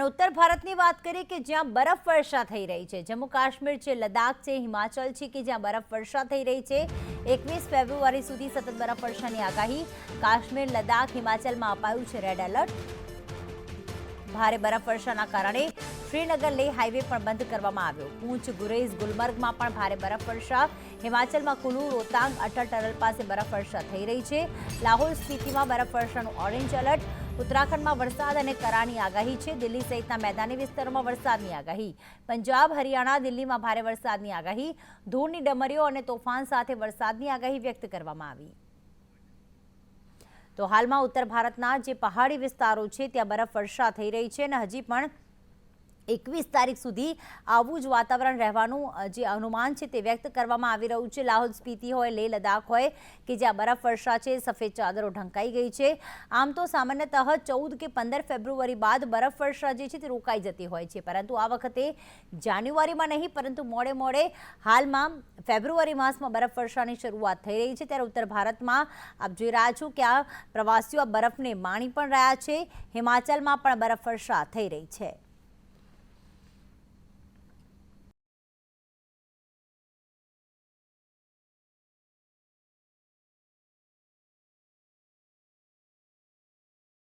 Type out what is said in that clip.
અને ઉત્તર ભારતની વાત કરીએ કે જ્યાં બરફ વર્ષા થઈ રહી છે. જમ્મુ કાશ્મીર છે, લદ્દાખ છે, હિમાચલ છે કે જ્યાં બરફ વર્ષા થઈ રહી છે. એકવીસ ફેબ્રુઆરી સુધી સતત બરફ વર્ષાની આગાહી કાશ્મીર, લદ્દાખ, હિમાચલમાં અપાયું છે. રેડ એલર્ટ ભારે બરફ વર્ષાના કારણે શ્રીનગર લેહ હાઈવે પણ બંધ કરવામાં આવ્યો. પૂંચ ગુરેઝ ગુલમર્ગમાં પણ ભારે બરફ વર્ષા હિમાચલમાં કુલુ રોતાંગ અટલ ટનલ પાસે બરફ વર્ષા થઈ રહી છે. લાહોલ સ્થિતિમાં બરફ વર્ષાનું ઓરેન્જ એલર્ટ. ઉત્તરાખંડમાં વરસાદ અને કરાની આગાહી છે. દિલ્હી સહિતના મેદાની વિસ્તારોમાં વરસાદની આગાહી. પંજાબ, હરિયાણા, દિલ્હીમાં ભારે વરસાદની આગાહી. ધૂળની ડમરીઓ અને તોફાન સાથે વરસાદની આગાહી વ્યક્ત કરવામાં આવી. તો હાલમાં ઉત્તર ભારતના જે પહાડી વિસ્તારો છે, ત્યાં બરફ વર્ષા થઈ રહી છે અને હજી પણ એકવીસ તારીખ સુધી આવું જ વાતાવરણ રહેવાનું જે અનુમાન છે તે વ્યક્ત કરવામાં આવી રહ્યું છે. લાહોલ સ્પીતિ હોય, લેહ લદ્દાખ હોય, કે જ્યાં બરફ વર્ષા છે, સફેદ ચાદરો ઢંકાઈ ગઈ છે. આમ તો સામાન્યતઃ ચૌદ કે પંદર ફેબ્રુઆરી બાદ બરફ વર્ષા જે છે તે રોકાઈ જતી હોય છે. પરંતુ આ વખતે જાન્યુઆરીમાં નહીં, પરંતુ મોડે મોડે હાલમાં ફેબ્રુઆરી માસમાં બરફ વર્ષાની શરૂઆત થઈ રહી છે. ત્યારે ઉત્તર ભારતમાં આપ જોઈ રહ્યા છો કે આ પ્રવાસીઓ બરફને માણી પણ રહ્યા છે. હિમાચલમાં પણ બરફ વર્ષા થઈ રહી છે.